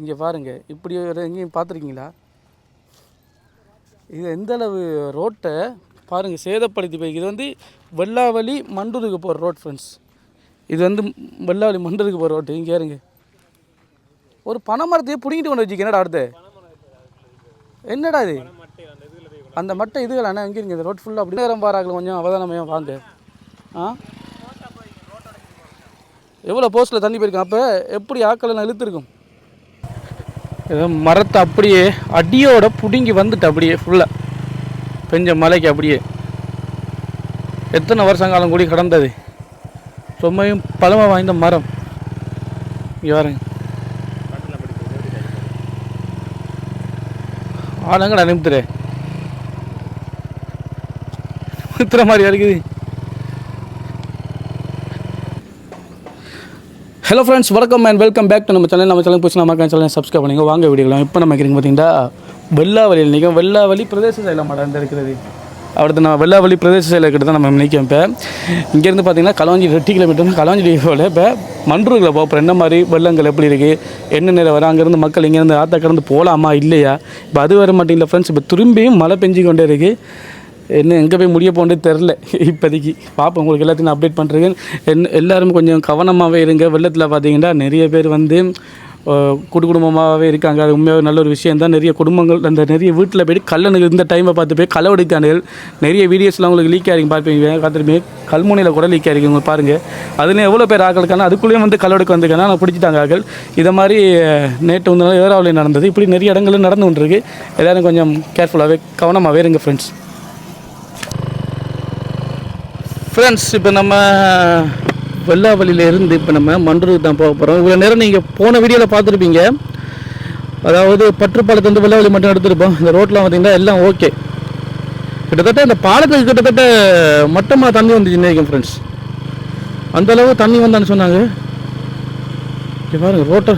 இங்கே பாருங்கள் இப்படி ஒரு எங்கேயும் பார்த்துருக்கீங்களா? இது எந்தளவு ரோட்டை பாருங்கள் சேதப்படுத்தி போய் இது வந்து வெள்ளாவளி மண்டூருக்கு போகிற ரோட் ஃப்ரெண்ட்ஸ் இது வந்து வெள்ளாவளி மண்டூருக்கு போகிற ரோட்டு. இங்கே இருங்க ஒரு பனை மரத்தையே பிடிங்கிட்டு கொண்டு வச்சுக்க என்னடா அடுத்து? என்னடா இது? அந்த மட்டை இதுகள் அண்ணா எங்கே இருங்க இந்த ரோட் ஃபுல்லாக அப்படி. நேரம் பாராக்கல கொஞ்சம் அவதானமே வாங்க. ஆ? எவ்வளோ போஸ்ட்டில் தண்ணி போயிருக்கும் அப்போ எப்படி ஆக்களை நான் இழுத்துருக்கும்? ஏதோ மரத்தை அப்படியே அடியோட பிடுங்கி வந்துட்டு அப்படியே ஃபுல்லாக பெஞ்ச மலைக்கு அப்படியே. எத்தனை வருஷங்காலம் கூடி கடந்தது? ரொம்பவும் பழமை வாய்ந்த மரம். இங்கே வரேங்க ஆளுங்கடா நிமித்துறே நிறுத்துற மாதிரி இருக்குது ஹலோ ஃப்ரெண்ட்ஸ் வணக்கம் அண்ட் வெல்கம் பேக் டு நம்ம சேனல் நம்ம சேனல் பிடிச்சி நம்ம சேனல் சப்ஸ்கிரைப் பண்ணிங்க வாங்க வீடியோலாம் இப்போ நம்ம இருக்கிறீங்க பார்த்தீங்கன்னா வெள்ளாவளியில் நிற்கும் வெள்ளாவளி பிரதேச செயலம் மடம் இருக்கிறது. அடுத்து நான் வெள்ளாவளி பிரதேச செயலக்கிட்ட தான் நம்ம நிற்கும் இப்போ. இங்கேருந்து பார்த்தீங்கன்னா கலாஞ்சி எட்டு கிலோமீட்டர் கலாஞ்சி போல இப்போ மன்றூரில் போகிறோம் என்ன மாதிரி வெள்ளங்கள் எப்படி இருக்குது என்ன நேரம் வரும்? அங்கேருந்து மக்கள் இங்கேருந்து ஆத்தா கடந்து போகலாமா இல்லையா? இப்போ அது வர மாட்டேங்கல ஃப்ரெண்ட்ஸ் இப்போ திரும்பியும் மழை பெஞ்சு கொண்டே இருக்குது என்ன எங்கே போய் முடிய போன்றே தெரில இப்போதைக்கு. பார்ப்போம் உங்களுக்கு எல்லாத்தையும் அப்டேட் பண்ணுறேன் என் எல்லாரும் கொஞ்சம் கவனமாகவே இருங்க. வெள்ளத்தில் பார்த்தீங்கன்னா நிறைய பேர் வந்து குடு குடும்பமாகவே இருக்காங்க. அது உண்மையாக நல்ல ஒரு விஷயம் தான். நிறைய குடும்பங்கள் அந்த நிறைய வீட்டில் போய் கல்லணு இந்த டைமை பார்த்து போய் களவெடுக்கானுகள் நிறைய வீடியோஸ்லாம் உங்களுக்கு லீக் ஆகிருக்கும் பார்ப்பீங்க பார்த்துருப்பீங்க கல்முனையில் கூட லீக் ஆகிருக்கு உங்களுக்கு பாருங்கள் அதுலேயும் எவ்வளோ பேர் ஆக்களுக்கான அதுக்குள்ளேயும் வந்து களவெடுக்க வந்திருக்காங்க. நான் பிடிச்சிட்டாங்க ஆக்கள். இதை மாதிரி நேற்று வந்து ஏராவில் நடந்தது. இப்படி நிறைய இடங்களும் நடந்து கொண்டிருக்கு. எல்லோரும் கொஞ்சம் கேர்ஃபுல்லாகவே கவனமாகவே இருங்க ஃப்ரெண்ட்ஸ் ஃப்ரெண்ட்ஸ் இப்போ நம்ம வெள்ளாவளியிலேருந்து இப்போ நம்ம மன்றூர் தான் போக போகிறோம் இவ்வளோ நேரம் நீங்கள் போன வீடியோவில் பார்த்துருப்பீங்க. அதாவது பற்றுப்பாலத்து வந்து வெள்ளாவளி மட்டும் எடுத்துருப்போம். இந்த ரோட்லாம் பார்த்தீங்கன்னா எல்லாம் ஓகே கிட்டத்தட்ட இந்த பாலத்துக்கு கிட்டத்தட்ட மட்டமாக தண்ணி வந்துச்சு நினைக்கும் ஃப்ரெண்ட்ஸ் அந்தளவு தண்ணி வந்தான்னு சொன்னாங்க. இங்கே பாருங்கள் ரோட்டை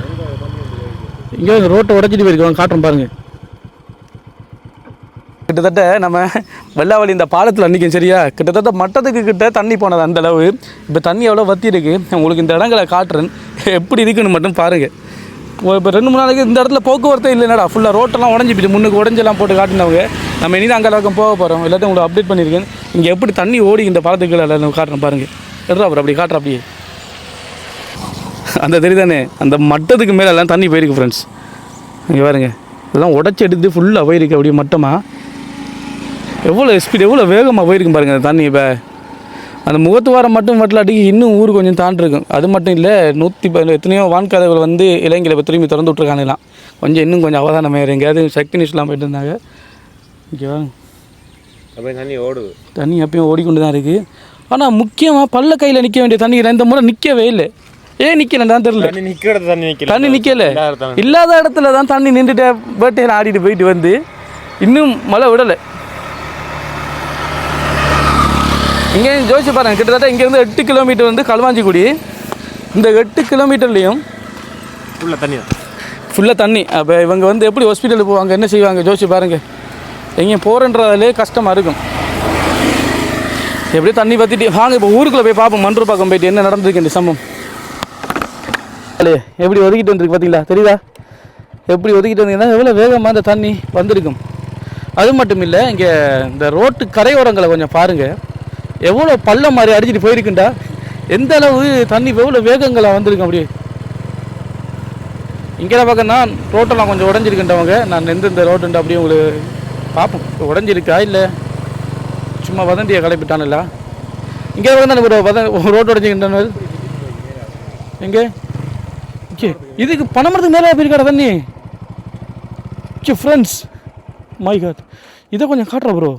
இங்கே ரோட்டை உடச்சிட்டு போயிருக்கோம். காட்டுறோம் பாருங்கள் கிட்டத்தட்ட நம்ம வெள்ளாவளி இந்த பாலத்தில் நிற்கும் சரியா கிட்டத்தட்ட மட்டத்துக்கு கிட்ட தண்ணி போனது அந்த அளவு. இப்போ தண்ணி எவ்வளோ வத்தி இருக்குது உங்களுக்கு இந்த இடங்களை காட்டுறேன். எப்படி இருக்குன்னு மட்டும் பாருங்கள் இப்போ ரெண்டு மூணு நாளைக்கு இந்த இடத்துல போக்குவரத்தே இல்லைனடா. ஃபுல்லாக ரோட்டெல்லாம் உடஞ்சி போச்சு முன்னுக்கு உடஞ்செல்லாம் போட்டு காட்டினவங்க. நம்ம இனி அங்கே அளவுக்கு போக போகிறோம் இல்லாட்டி உங்களுக்கு அப்டேட் பண்ணியிருக்கேன். இங்கே எப்படி தண்ணி ஓடி இந்த பாலத்துக்கு எல்லாம் காட்டுறேன் பாருங்கள் எடுறா அப்புறம் அப்படி காட்டுற அப்படியே. அந்த தெரியுதானே? அந்த மட்டத்துக்கு மேலே எல்லாம் தண்ணி போயிருக்கு ஃப்ரெண்ட்ஸ் இங்கே பாருங்க. இதெல்லாம் உடச்சி எடுத்து ஃபுல்லாக போயிருக்கு அப்படியே மட்டமாக எவ்வளோ ஸ்பீட் எவ்வளோ வேகமாக போயிருக்கும் பாருங்கள் அந்த தண்ணி இப்போ. அந்த முகத்துவாரம் மட்டும் வட்டலாட்டி இன்னும் ஊர் கொஞ்சம் தாண்டிருக்கும். அது மட்டும் இல்லை நூற்றி எத்தனையோ வான்கதவுகள் வந்து இலங்கையில் இப்போ திரும்பி திறந்து விட்ருக்காங்கலாம் கொஞ்சம் இன்னும் கொஞ்சம் அவதானம் வேறு எங்கேயாவது சக்தி நியூஸ்லாம் போயிட்டு இருந்தாங்க. வாங்க அப்படியே தண்ணி ஓடுது. தண்ணி எப்பயும் ஓடிக்கொண்டு தான் இருக்குது ஆனால் முக்கியமாக பல்ல கையில் நிற்க வேண்டிய தண்ணி இந்த முறை நிற்கவே இல்லை. ஏன் நிற்கலன்னு தெரில தண்ணி இடத்துல தண்ணி நிக்கல. தண்ணி நிற்கல இல்லாத இடத்துல. தான் தண்ணி நின்றுட்டு பேட்டையில் ஆடிட்டு போயிட்டு வந்து. இன்னும் மழை விடலை. இங்கே ஜோதிச்சு பாருங்க கிட்டத்தட்ட இங்கேருந்து எட்டு கிலோமீட்டர் வந்து களுவாஞ்சிக்குடி. இந்த எட்டு கிலோமீட்டர்லேயும் உள்ள தண்ணி ஃபுல்லாக தண்ணி. அப்போ இவங்க வந்து எப்படி ஹாஸ்பிட்டலுக்கு போவாங்க என்ன செய்வாங்க ஜோதிச்சு பாருங்க. எங்கேயும் போகிறன்றதாலே கஷ்டமாக இருக்கும். எப்படியும் தண்ணி பற்றிட்டு வாங்க இப்போ ஊருக்குள்ளே போய் பார்ப்போம் மன்றூர் பக்கம் போயிட்டு என்ன நடந்திருக்கு இந்த சம்பவம். எப்படி ஒதுக்கிட்டு வந்திருக்கு பார்த்தீங்களா தெரியுதா? எப்படி ஒதுக்கிட்டு வந்தீங்கன்னா எவ்வளோ வேகமாக இந்த தண்ணி வந்திருக்கும். அது மட்டும் இல்லை இங்கே இந்த ரோட்டு கரையோரங்களை கொஞ்சம் பாருங்கள் எவ்வளோ பள்ளம் மாதிரி அடிச்சுட்டு போயிருக்குண்டா? எந்த அளவு தண்ணி எவ்வளோ வேகங்களாக வந்திருக்கு அப்படியே? இங்கே பக்கம்னா ரோட்டெல்லாம் கொஞ்சம் உடஞ்சிருக்குண்டவங்க நான் எந்தெந்த ரோட்டுண்டு அப்படியே உங்களுக்கு பார்ப்போம். உடஞ்சிருக்கா இல்லை? சும்மா வதந்தியை கிளப்பிட்டான்ல இங்கே பக்கம் ஒரு வத ரோட்டு உடஞ்சிக்கின்றன எங்கே? ஓகே இதுக்கு பணமரத்துக்கு மேலே போயிருக்காடா தண்ணி? ஓகே ஃப்ரெண்ட்ஸ் மை காட் இதை கொஞ்சம் காட்டுறேன் ப்ரோ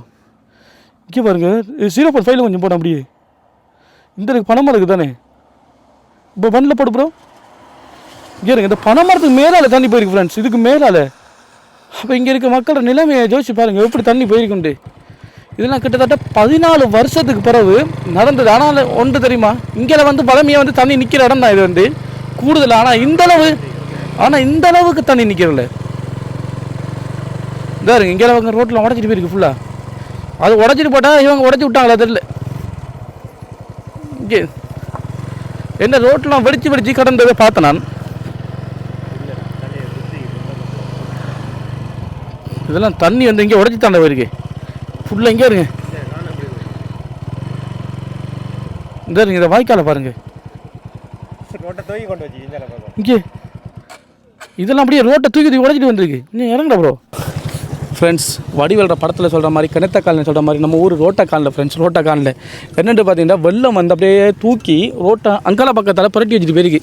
இங்கே பாருங்க ஜீரோ பாயிண்ட் ஃபைவ்ல கொஞ்சம் போட அப்படியே. இந்த இருக்கு இருக்குது தானே? இப்போ வண்டில் போடு ப்ரோ இங்கே இருங்க இந்த பனைமரத்துக்கு மேலால் தண்ணி போயிருக்கு ஃப்ரெண்ட்ஸ் இதுக்கு மேலால். அப்போ இங்கே இருக்க மக்களோட நிலைமையை யோசிச்சு பாருங்கள் எப்படி தண்ணி போயிருக்குண்டு இதெல்லாம் கிட்டத்தட்ட பதினாலு வருஷத்துக்கு பிறகு நடந்தது. ஆனால் ஒன்று தெரியுமா? இங்கே வந்து பழமையாக வந்து தண்ணி நிற்கிற இடம் தான் இது வந்து. கூடுதல் ஆனால் இந்த அளவு ஆனால் இந்த அளவுக்கு தண்ணி நிற்கிறல இதாக இருங்க இங்கே ரோட்டில் உடச்சிட்டு போயிருக்கு ஃபுல்லாக அது உடச்சிட்டு போட்டால் இவங்க உடச்சி விட்டாங்களா தெரியல. இங்கே. என்ன ரோட்டெலாம் வெடிச்சு வெடிச்சு கடந்ததை பார்த்தேன் நான். இதெல்லாம் தண்ணி வந்து இங்கே உடச்சி தாண்ட போயிருக்கு. ஃபுல்லாக இங்கே இருங்க. இந்த இருங்க இதை வாய்க்கால பாருங்க. இங்கே. இதெல்லாம் அப்படியே ரோட்டை தூக்கி தூக்கி உடச்சிட்டு வந்திருக்கு. இன்னும் இறங்கடா ப்ரோ ஃப்ரெண்ட்ஸ் வடிவேல்ற படத்தில் சொல்கிற மாதிரி கிணத்தக்கால்னு சொல்கிற மாதிரி நம்ம ஊர் ரோட்டக்காலில் ஃப்ரெண்ட்ஸ் ரோட்டக்காலில் என்னென்னு பார்த்தீங்கன்னா வெள்ளம் வந்து அப்படியே தூக்கி ரோட்டை அங்கால பக்கத்தால் புரட்டி வச்சுட்டு போயிருக்கு.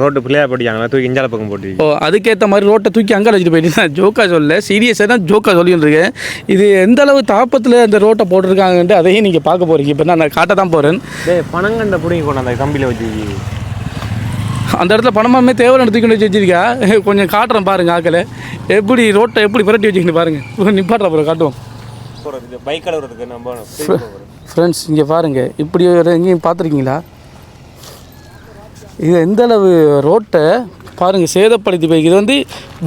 ரோட்டு பிள்ளையா போட்டியாங்களா தூக்கி இஞ்சால பக்கம் போட்டு ஓ அதுக்கேற்ற மாதிரி ரோட்டை தூக்கி அங்கே வச்சுட்டு போயிட்டு நான் ஜோக்கா சொல்ல சீரியஸாக தான் ஜோக்கா சொல்லிட்டு இருக்கேன். இது எந்த அளவு தாப்பத்தில் அந்த ரோட்டை போட்டிருக்காங்கன்ட்டு அதையும் நீங்கள் பார்க்க போகிறீங்க இப்போ நான் காட்ட தான் போகிறேன் டேய் பனங்கண்டை பிடிங்கி கொண்டு அந்த கம்பியில் வச்சு. அந்த இடத்துல பணமாமே தேவை தூக்கி வச்சு வச்சிருக்கா. கொஞ்சம் காட்டுறேன் பாருங்க ஆக்கலை எப்படி ரோட்டை எப்படி புரட்டி வச்சுக்கிட்டு பாருங்க. நிப்பாட்டுற அப்புறம் காட்டுவோம். ஃப்ரெண்ட்ஸ் இங்கே பாருங்கள் இப்படி எங்கேயும் பார்த்துருக்கீங்களா? இது எந்த அளவு ரோட்டை? பாருங்கள் சேதப்படுத்தி போய். இது வந்து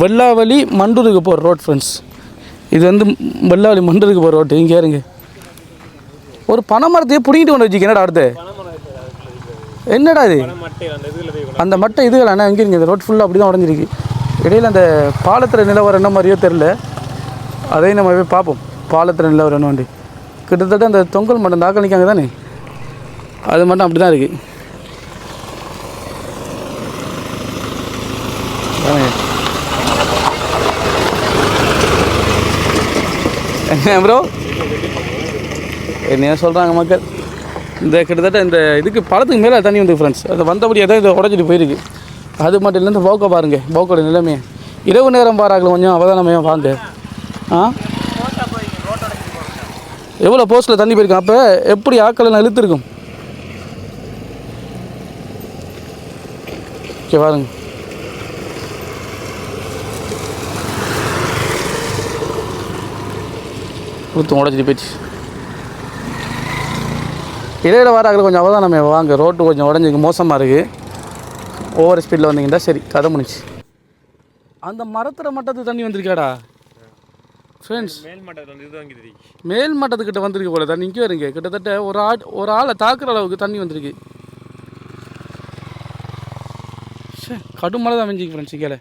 வெள்ளாவளி மண்டூருக்கு போகிற ரோட் ஃப்ரெண்ட்ஸ் இது வந்து வெள்ளாவளி மண்டூருக்கு போகிற ரோட்டு. இங்கே இருங்க ஒரு பனை மரத்தையே பிடிங்கிட்டு கொண்டு வச்சுக்க என்னடா அடுத்து? என்னடா இது? அந்த மட்டை இதுகள் ஆனால் எங்கே இருக்கு? இந்த ரோட் ஃபுல்லாக அப்படி தான் உடஞ்சிருக்கு. இடையில அந்த பாலத்தில் நிலவரம் என்ன மாதிரியோ தெரில அதையும் நம்ம போய் பார்ப்போம். பாலத்தில் நிலவரம் என்ன கிட்டத்தட்ட அந்த தொங்கல் மட்டும் தாக்கல் நிற்காங்க தானே? அது மட்டும் அப்படி தான் இருக்குது என்ன ப்ரோ என்ன சொல்கிறாங்க மக்கள். இந்த கிட்டத்தட்ட இந்த இதுக்கு பழத்துக்கு மேலே தண்ணி வந்து ஃப்ரெண்ட்ஸ் அது வந்தபடி ஏதோ இதை உடச்சிட்டு போயிருக்கு. அது மட்டும் இல்லை இந்த போக்கை பாருங்கள் போக்கோட நிலைமை இரவு நேரம் பாராங்கள கொஞ்சம் அவதானமையாக வாங்க ஆ? எவ்வளோ போஸ்ட்டில் தண்ணி போயிருக்கும்? அப்போ எப்படி ஆக்களை நான் இழுத்துருக்கும்? ஓகே பாருங்க. கொடுத்து உடச்சிட்டு போயிடுச்சு. இடையில வராங்க கொஞ்சம் அவதானமே வாங்க. ரோட்டு கொஞ்சம் உடஞ்சிருக்கு மோசமாக இருக்குது ஓவர் ஸ்பீடில் வந்தீங்கன்னா சரி கதை முடிச்சு அந்த மரத்தில் மட்டத்துக்கு தண்ணி வந்திருக்காடா? ஃப்ரெண்ட்ஸ் மேல் மட்டத்தில் மேல் மட்டத்துக்கிட்ட வந்திருக்கு போல தண்ணி. இங்கே வருங்க. கிட்டத்தட்ட ஒரு ஆள் ஒரு ஆளை தாக்குற அளவுக்கு தண்ணி வந்திருக்கு. கடும் மழை தான் பெஞ்சிக்கு ஃப்ரெண்ட்ஸ் கீழே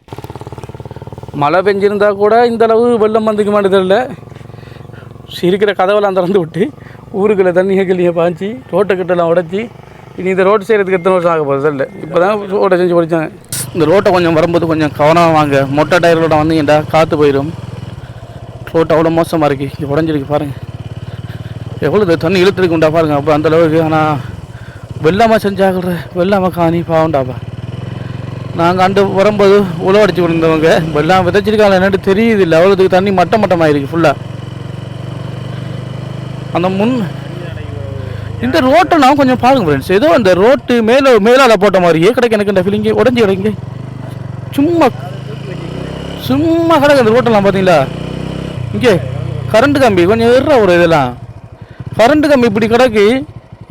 மழை பெஞ்சிருந்தா கூட இந்த அளவு வெள்ளம் வந்துக்க மாட்டேது தெரியல. இருக்கிற கதவெல்லாம் திறந்து விட்டு ஊருக்குள்ளே தண்ணியை கிளியை பாய்ச்சி ரோட்டை கிட்டலாம் உடச்சி இனி இந்த ரோடு செய்கிறதுக்கு எத்தனை வருஷம் ஆக போகிறது இல்லை இப்போ தான் ரோட்டை செஞ்சு படித்தாங்க இந்த ரோட்டை கொஞ்சம் வரும்போது கொஞ்சம் கவனமாக வாங்க. மொட்டை டயரோட வந்தீங்கடா காற்று போயிடும் ரோட்டு அவ்வளோ மோசமாக இருக்குது இது உடஞ்சிருக்கு பாருங்கள் எவ்வளோ தண்ணி தண்ணி இழுத்துருக்குண்டா பாருங்கள் அப்போ அந்தளவுக்கு ஆனால் வெள்ளாமல் செஞ்சாகிற வெள்ளாமல் காணி பாவண்டாப்பா. நாங்கள் அண்டு வரும்போது உழவடிச்சு விழுந்தவங்க வெள்ளாமல் விதைச்சிருக்காங்க என்னட்டு தெரியுது இல்லை. அவ்வளோதுக்கு தண்ணி மட்டம் மட்டமாயிருக்கு ஃபுல்லாக அந்த முன் இந்த ரோட்டை நான் கொஞ்சம் பாருங்க ஃப்ரெண்ட்ஸ் ஏதோ அந்த ரோட்டு மேலே மேலால் போட்ட மாதிரியே கிடைக்கு எனக்கு இந்த ஃபீலிங்க உடஞ்சி கிடக்கு. சும்மா சும்மா கிடக்கு அந்த ரோட்டெல்லாம் பார்த்தீங்களா? இங்கே கரண்ட் கம்பி கொஞ்சம் ஏறுற ஒரு இதெல்லாம். கரண்ட் கம்பி இப்படி கிடக்கு.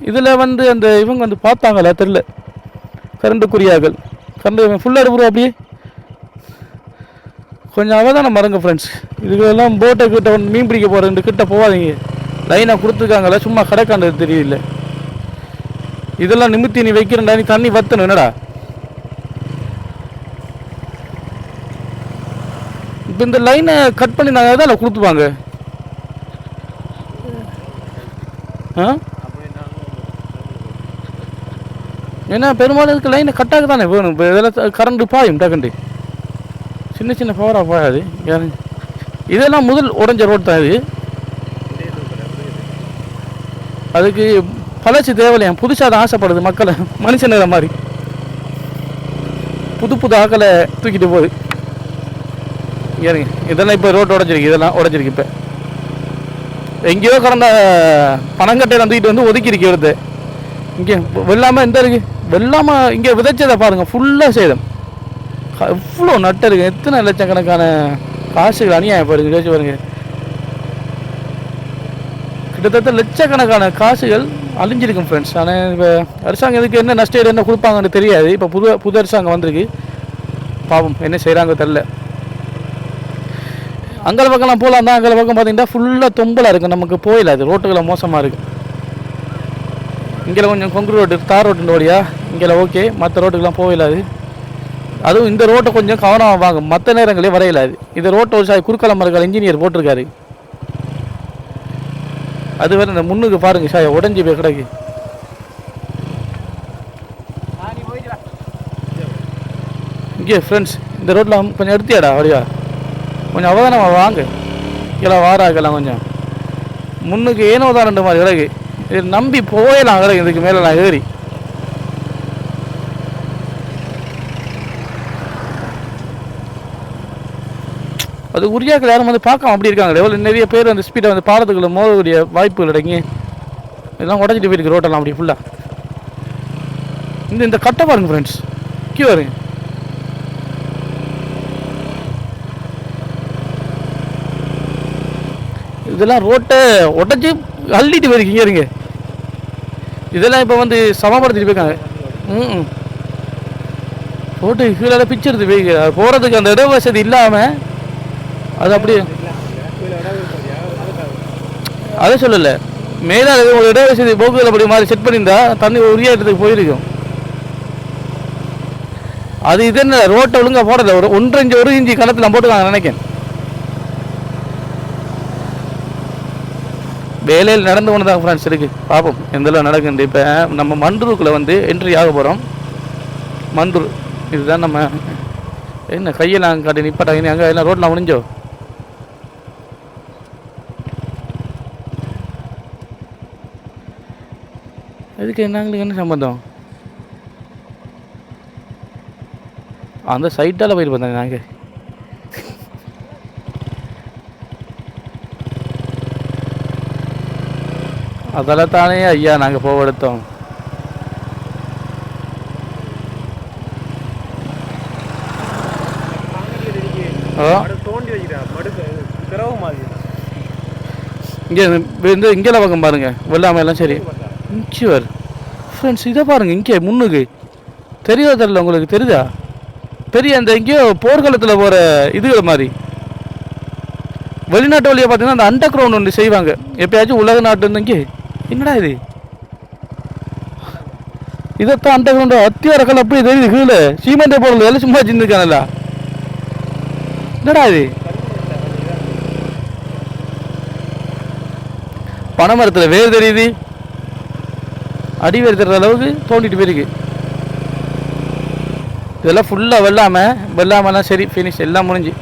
இதில் வந்து அந்த இவங்க வந்து பார்த்தாங்களா? தெரில கரண்ட் குறியாக்கள். கரண்ட் ஃபுல்லாக எடுப்புறோம் அப்படியே. கொஞ்சம் அவதானம் மறங்க ஃப்ரெண்ட்ஸ் இதுக்கெல்லாம் போட்டை கிட்ட மீன் பிடிக்க போகிறேன் கிட்ட போகாதீங்க. லைனாக கொடுத்துருக்காங்களே சும்மா கிடக்காண்டது தெரியல. இதெல்லாம் நிமித்தி நீ வைக்கிறண்டா நீ தண்ணி வத்தணும் என்னடா? இப்போ இந்த லைனை கட் பண்ணி நாங்கள் தான் கொடுத்துப்பாங்க. ஆ? ஏன்னா பெரும்பாலும் இதுக்கு லைனை கட்டாக தானே வேணும். இப்போ இதெல்லாம் கரண்ட் பாயும் டக்குண்டு சின்ன சின்ன பவராக பாயாது யாரு இதெல்லாம் முதல் உடஞ்ச ரோடு தான் இது. அதுக்கு பழச்சு தேவையில்லையா புதுசாக தான் ஆசைப்படுது மக்களை. மனுஷனுங்கிற மாதிரி. புது புது ஆக்களை தூக்கிட்டு போகுது. ஏறுங்க இதெல்லாம் இப்போ ரோட் உடஞ்சிருக்கு. இதெல்லாம் உடஞ்சிருக்கு இப்போ. எங்கேயோ கடந்த பணங்கட்டையில் வந்துக்கிட்டு வந்து ஒதுக்கிருக்கு எடுத்து இங்கே வெள்ளாமல் எந்த இருக்கு? வெள்ளாமல் இங்கே விதைச்சதை பாருங்கள் ஃபுல்லாக சேதம். எவ்வளோ நட்டு இருக்குது எத்தனை லட்சக்கணக்கான காசுகள் அநியாயம் பாருங்க யோசிச்சு பாருங்க. கிட்டத்தட்ட லட்சக்கணக்கான காசுகள் அழிஞ்சிருக்கும் ஃப்ரெண்ட்ஸ் ஆனால் இப்போ அரசாங்கம் இதுக்கு என்ன நஷ்ட என்ன கொடுப்பாங்கன்னு தெரியாது. இப்போ புது புது அரசாங்கம் வந்திருக்கு. பாவம் என்ன செய்கிறாங்க தெரில அங்கே பக்கம்லாம் போகலாம் தான் அங்கே பக்கம் பார்த்தீங்கன்னா ஃபுல்லாக தொம்பலாக இருக்குது நமக்கு போயில அது. ரோட்டுகளை மோசமாக இருக்குது இங்கே கொஞ்சம் கொங்கு ரோடு தார் ரோட்டு வழியா. இங்கே ஓகே மற்ற ரோட்டுக்கெலாம் போயிடாது அதுவும் இந்த ரோட்டை கொஞ்சம் கவனமாக வாங்க. மற்ற நேரங்களே வரையலாது இந்த ரோட்டை ஒரு சாய் குறுக்கால மரக்கால் இன்ஜினியர் போட்டிருக்காரு. அது வேற இந்த முன்னுக்கு பாருங்க சாய் உடஞ்சி போய் கிடக்கு. இங்கே ஃப்ரெண்ட்ஸ் இந்த ரோட்டில் கொஞ்சம் எடுத்தியாடா அப்படியா கொஞ்சம் அவதானமாக வாங்க. இல்லை வாராக்கலாம் கொஞ்சம். முன்னுக்கு ஏனோ தான் ரெண்டு மாதிரி கிடக்கு. இது நம்பி போயலாம் கிடக்கு இதுக்கு மேலே நான் ஏறி. அது உரியாக்கள் யாரும் வந்து பார்க்காம அப்படி இருக்காங்க. லெவல் நிறைய பேர் அந்த ஸ்பீடை வந்து பாலத்துக்குள்ள மோதக்கூடிய வாய்ப்புகள் அடங்கி இதெல்லாம் உடஞ்சிட்டு போயிருக்கு ரோட்டெல்லாம் அப்படி ஃபுல்லாக இந்த இந்த கட்டை பாருங்க ஃப்ரெண்ட்ஸ் கியூ வருங்க இதெல்லாம் ரோட்டை உடச்சி அள்ளிட்டு போயிருக்கீங்க இருங்க இதெல்லாம் இப்போ வந்து சமப்படுத்திட்டு போயிருக்காங்க. ம் ரோட்டு கீழே பிச்சு எடுத்து போய் போகிறதுக்கு அந்த இட வசதி இல்லாமல் அது அப்படியே அதை சொல்லலை. மேலே ஒரு இட வசதி போக்குகள் அப்படி மாதிரி செட் பண்ணியிருந்தா தண்ணி உரிய இடத்துக்கு போயிருக்கும். அது இது என்ன ரோட்டை ஒழுங்காக போடல ஒரு ஒன்றரை இஞ்சி ஒரு இஞ்சி கணத்தில் போட்டுக்காங்க நினைக்கிறேன் வேலையில் நடந்து கொண்டு தான் ஃப்ரெண்ட்ஸ் இருக்கு. பார்ப்போம் எந்தளவு நடக்குது இப்போ நம்ம மண்டூருக்குள்ளே வந்து என்ட்ரி ஆக போகிறோம் மண்டூர் இதுதான் நம்ம என்ன கையெல்லாம் காட்டி நிப்பாட்டாங்க அங்கே எல்லாம் ரோட்டில் முடிஞ்சோ? அதுக்கு எங்களுக்கு என்ன சம்பந்தம்? அந்த சைட்டால் போயிட்டு வந்தாங்க நாங்கள் அதில் தானே ஐயா நாங்கள் போக எடுத்தோம். இங்கே இங்கே பக்கம் பாருங்க. வெள்ளாமை எல்லாம் சரி. இன்ச்சிவர் ஃப்ரெண்ட்ஸ் இதை பாருங்க இங்கே முன்னுக்கு. தெரியுதா தெரியல உங்களுக்கு தெரியுதா? பெரிய அந்த எங்கேயோ போர்க்களத்தில் போகிற இதுகள் மாதிரி. வெளிநாட்டு வழியாக பார்த்தீங்கன்னா அந்த அண்டர் கிரவுண்ட் ஒன்று செய்வாங்க. எப்பயாச்சும் உலக நாட்டு இங்கே. என்னடா இது? இதைத்தான் அண்டர் கிரவுண்டு அத்தியாரக்கல் அப்படி தெரியுது கீழே. சீமெண்டை போடல எல்லாம் சும்மா சிந்திருக்கானல்ல என்னடா இது? பனைமரத்தில் வேர் தெரியுது. அடி வேர் தெரிகிற அளவுக்கு தோண்டிட்டு போயிருக்கு. இதெல்லாம் ஃபுல்லாக வெள்ளாம வெள்ளாமலாம் சரி ஃபினிஷ் எல்லாம் முடிஞ்சு.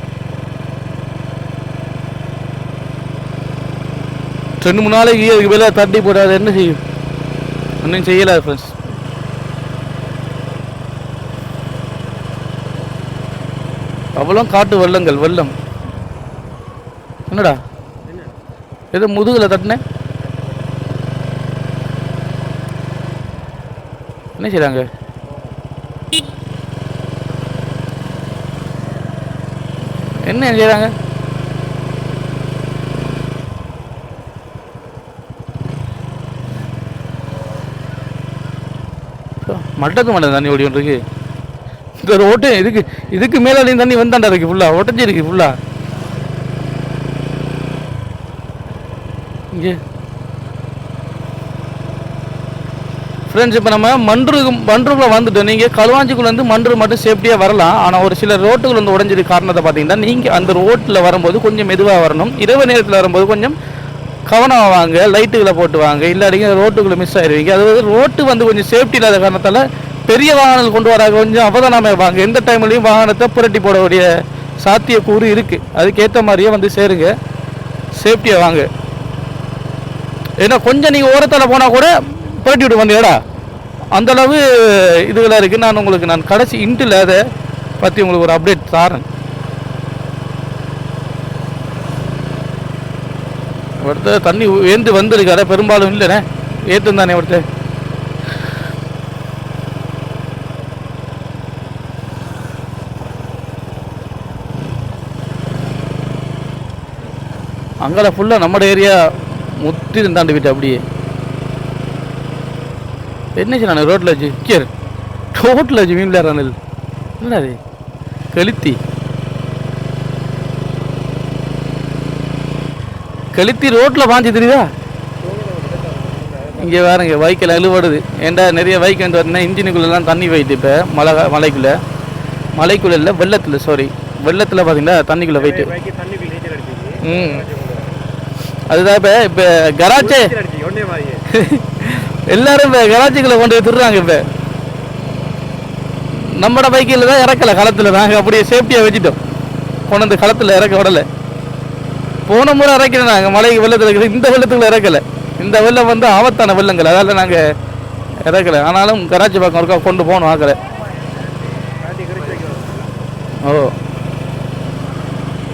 ரெண்டு மூணு நாளைக்கு அதுக்கு மேலே தட்டி போடாது என்ன செய்யும்? ஒன்றும் செய்யலை ஃப்ரெண்ட்ஸ் அவ்வளோ காட்டு வெள்ளங்கள் வெள்ளம். என்னடா? ஏதோ முதுகில் தட்டினேன் என்ன செய்கிறாங்க என்ன செய்றாங்க? மட்டத்து மட்டம் தண்ணி ஓடி இருக்கு இந்த ரோட்டு இதுக்கு இதுக்கு மேலே தண்ணி வந்தாண்டா இருக்கு ஃபுல்லாக ஒட்டஞ்சி இருக்கு ஃபுல்லாக இங்கே. ஃப்ரெண்ட்ஸ் இப்போ நம்ம மன்றுக்கு மன்றுக்குள்ளே வந்துட்டோம் நீங்கள் களுவாஞ்சிக்குள்ளேருந்து மன்று மட்டும் சேஃப்டியாக வரலாம். ஆனால் ஒரு சில ரோட்டுகள் வந்து உடஞ்சது காரணத்தை பார்த்தீங்கன்னா நீங்கள் அந்த ரோட்டில் வரும்போது கொஞ்சம் மெதுவாக வரணும். இரவு நேரத்தில் வரும்போது கொஞ்சம் கவனமாக வாங்க லைட்டுகளை போட்டு வாங்க. இல்லாட்டிங்க ரோட்டுக்குள்ளே மிஸ் ஆயிடுவீங்க அதாவது ரோட்டு வந்து கொஞ்சம் சேஃப்டி இல்லாத காரணத்தால் பெரிய வாகனங்கள் கொண்டு வராங்க. கொஞ்சம் அவதானமாக வாங்க எந்த டைம்லையும் வாகனத்தை புரட்டி போடக்கூடிய சாத்தியக்கூறு இருக்குது அதுக்கேற்ற மாதிரியே வந்து சேருங்க. சேஃப்டியாக வாங்க. ஏன்னா கொஞ்சம் நீங்கள் ஓரத்தில் போனால் கூட புரட்டி விட்டு வந்தீங்கடா. அந்த அளவு இதுகளாக இருக்குது நான் உங்களுக்கு நான் கடைசி இன்ட்டில் அதை பற்றி உங்களுக்கு ஒரு அப்டேட் தாரேன் ஒருத்தர் தண்ணி ஏந்து வந்திருக்காரு பெரும்பாலும் இல்லைண்ணே. ஏற்று தானே ஒருத்தர். அங்கே ஃபுல்லாக நம்மட ஏரியா முத்தி தாண்டி போயிட்டு அப்படியே. என்ன ரோட்டில் வச்சு கேர். ரோட்டில் வச்சு மீன் விளையாடுறானு. என்னடா அது கெளுத்தி. கெளுத்தி ரோட்டில் பாஞ்சு தெரியுதா? இங்கே வேறங்க பைக்கில் அழுவடுது ஏன்டா நிறைய பைக் வந்து வரணும் இன்ஜினுக்குள்ளெல்லாம் தண்ணி போயிட்டு இப்போ மழை கா- மழைக்குள்ள மலைக்குள்ள இல்லை வெள்ளத்தில் சாரி வெள்ளத்தில் பார்த்தீங்கன்னா தண்ணிக்குள்ளே போயிட்டு. ம். அதுதான் இப்போ இப்போ கராச்சே. எல்லாரும் இப்போ கராச்சிக்குள்ளே கொண்டு போய் திருறாங்க இப்போ. நம்மட பைக்கில் தான் இறக்கல களத்தில் நாங்கள் அப்படியே சேஃப்டியாக வச்சுட்டோம். கொண்டு வந்து களத்தில் இறக்க விடலை. போன முறை இறக்கிறோம் நாங்கள் மலைக்கு வெள்ளத்தில் இருக்குது. இந்த வெள்ளத்துக்குள்ள இறக்கலை. இந்த வெள்ளம் வந்து ஆபத்தான வெள்ளங்கள். அதால் நாங்கள் இறக்கலை. ஆனாலும் கராச்சி பக்கம் ஒருக்கா கொண்டு போகணும் ஆக்கலை. ஓ.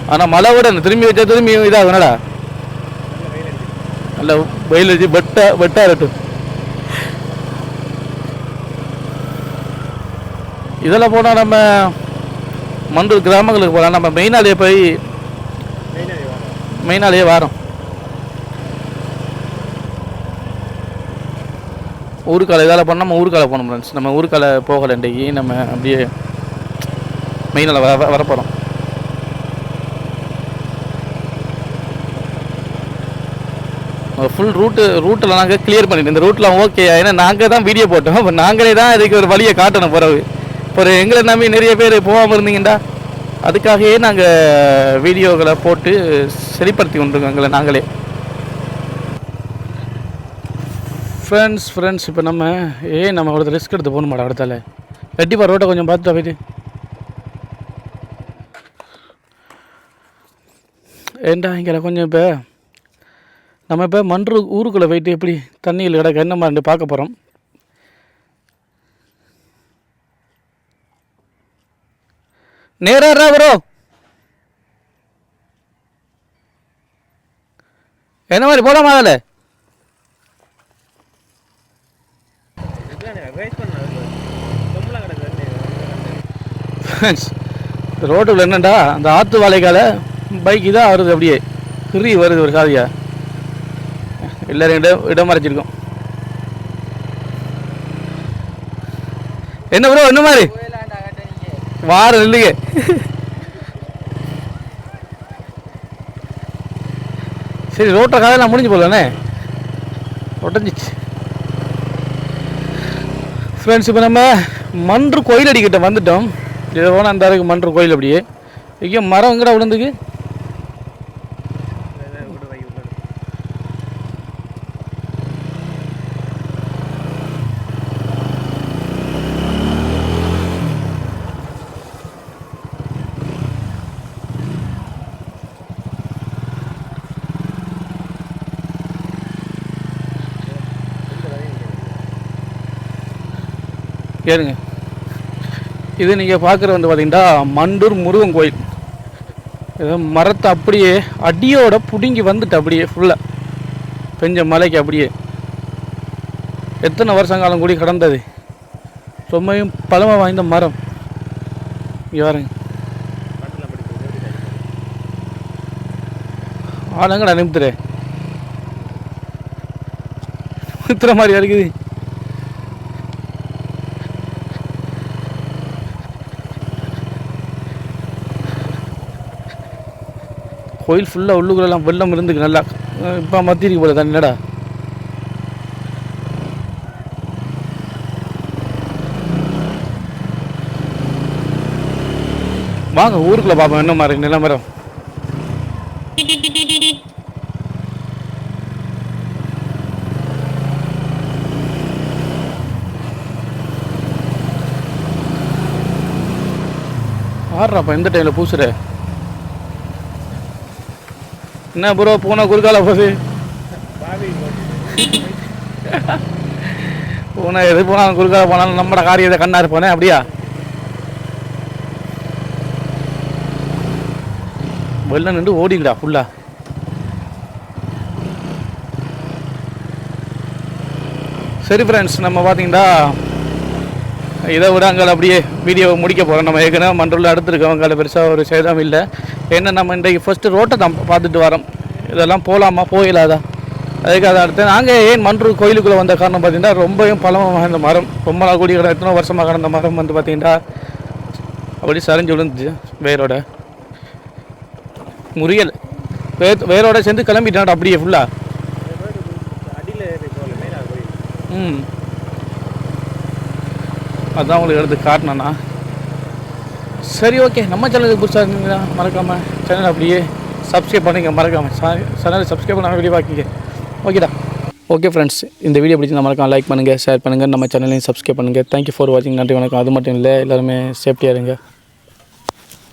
ஆனால் மழை விட திரும்பி வச்சா திரும்பி இதாகுனடா நல்ல வெயில் வச்சு வெட்டா வெட்டா இருக்கட்டும் இதெல்லாம் போனால் நம்ம மண்டூர் கிராமங்களுக்கு போகலாம். நம்ம மெயினாலேயே போய் மெயினாலேயே வாரோம். ஊருக்கால இதால் போனால் நம்ம ஊருக்கால போகணும் ஃப்ரெண்ட்ஸ் நம்ம ஊருக்கால போகலை இன்றைக்கி. நம்ம அப்படியே மெயினால் வர வரப்போகிறோம். ஃபுல் ரூட்டு ரூட்டில் நாங்கள் கிளியர் பண்ணிட்டோம். இந்த ரூட்டில் ஓகே ஏன்னா நாங்கள் தான் வீடியோ போட்டோம். இப்போ நாங்களே தான் இதுக்கு ஒரு வழியை காட்டணும் பிறகு. இப்போ எங்களை நம்பி நிறைய பேர் போகாமல் இருந்தீங்கடா அதுக்காகவே நாங்கள் வீடியோக்களை போட்டு சரிப்படுத்தி கொண்டிருக்கோம் எங்களை நாங்களே. ஃப்ரெண்ட்ஸ் ஃப்ரெண்ட்ஸ் இப்போ நம்ம ஏன் நம்ம அவ்வளோ ரிஸ்க் எடுத்து போகணும் மாட்டோம் அடுத்தால கண்டிப்பாக ரோட்டை கொஞ்சம் பார்த்துட்டு போயிட்டு ஏண்டா இங்கே கொஞ்சம் இப்போ நம்ம இப்போ மன்று ஊருக்குள்ளே போயிட்டு எப்படி தண்ணியில் கிடக்க என்ன மாதிரி பார்க்க போகிறோம் நேரா ப்ரோ. என்ன மாதிரி போலாமா அதில்? இதுதானே ரோட்டில் என்னண்டா? அந்த ஆற்று வாழைக்கால பைக் தான் வருது அப்படியே. கிரி வருது ஒரு சாதியா எல்லாரும் இடம் இடம் மறைச்சிருக்கோம். என்ன ப்ரோ என்ன மாதிரி? வார இல்லையே சரி ரோட்டை நான் முடிஞ்சு போகலண்ணே உடஞ்சிச்சு. ஃப்ரெண்ட்ஸ் இப்போ நம்ம மன்று கோயில் அடிக்கிட்ட வந்துட்டோம். இதை போனால் அந்த அளவுக்கு மன்று கோயில் அப்படியே. ஐயோ மரம் எங்கடா விழுந்துக்கு விடு வை விடு கேளுங்க. இது நீங்கள் பார்க்குறது வந்து பார்த்தீங்கன்னா மண்டூர் முருகன் கோயில். இது மரத்தை அப்படியே அடியோட பிடுங்கி வந்துட்டு அப்படியே ஃபுல்லாக பெஞ்ச மலைக்கு அப்படியே. எத்தனை வருஷங்காலம் கூடி கடந்தது. ரொம்பவும் பழமை வாய்ந்த மரம். இங்கே பாருங்க. ஆனங்கடா நிமித்துறேன் நிமித்துற மாதிரி இருக்குது கோயில் ஃபுல்லாக உள்ளுக்குள்ளெல்லாம் வெள்ளம் இருந்துக்கு நல்லா இப்போ மத்திருக்கு போல தண்ணி என்னடா? வாங்க ஊருக்குள்ள பார்ப்போம் என்ன மாதிரி நிலமரம் ஆடுறாப்பா எந்த டைமில் பூசுற? என்ன ப்ரோ பூனை குறுக்கால போகுது? பூனை எது போனாலும் குறுக்கால போனாலும் நம்மட காரியத்தை கண்ணா இருப்பானே அப்படியா? வெள்ளம் நின்று ஓடிங்கடா ஃபுல்லா சரி ஃப்ரெண்ட்ஸ் நம்ம பார்த்தீங்கன்னா இதை விட அங்கே அப்படியே வீடியோவை முடிக்க போகிறோம் நம்ம ஏற்கனவே மண்டலில் அடுத்திருக்கவங்க அதில் பெருசாக ஒரு சேதம் இல்லை. என்ன நம்ம இன்றைக்கு ஃபஸ்ட்டு ரோட்டை தான் பார்த்துட்டு வரோம். இதெல்லாம் போகலாமா? போயிடாதா அதுக்கு அதை அடுத்து நாங்கள் ஏன் மன்றூர் கோயிலுக்குள்ளே வந்த காரணம் பார்த்தீங்கன்னா ரொம்பவும் பழமாக வாய்ந்த மரம். ரொம்ப நாள் கூடி எத்தனை வருஷமாக கடந்த மரம் வந்து பார்த்தீங்கன்னா அப்படி சரிஞ்சு விழுந்துச்சு வேரோட. முறியல். வே வேரோட சேர்ந்து கிளம்பிட்டான் அப்படியே ஃபுல்லாக அடியில் ம். அதான் உங்களுக்கு எடுத்து காட்டினேண்ணா. சரி ஓகே நம்ம சேனலுக்கு புதுசாக இருந்தீங்கன்னா மறக்காமல் சேனல் அப்படியே சப்ஸ்கிரைப் பண்ணுங்கள் மறக்காமல் சேனலை சப்ஸ்கிரைப் பண்ணாமல் வீடியோ பார்க்கிங்க ஓகேடா ஓகே ஃப்ரெண்ட்ஸ் இந்த வீடியோ பிடிச்சி மறக்காம லைக் பண்ணுங்கள் ஷேர் பண்ணுங்கள் நம்ம சேனலையும் சப்ஸ்கிரைப் பண்ணுங்கள் தேங்க்யூ ஃபார் வாட்சிங் நன்றி வணக்கம். அது மட்டும் இல்லை எல்லாருமே சேஃப்டியாக இருங்க.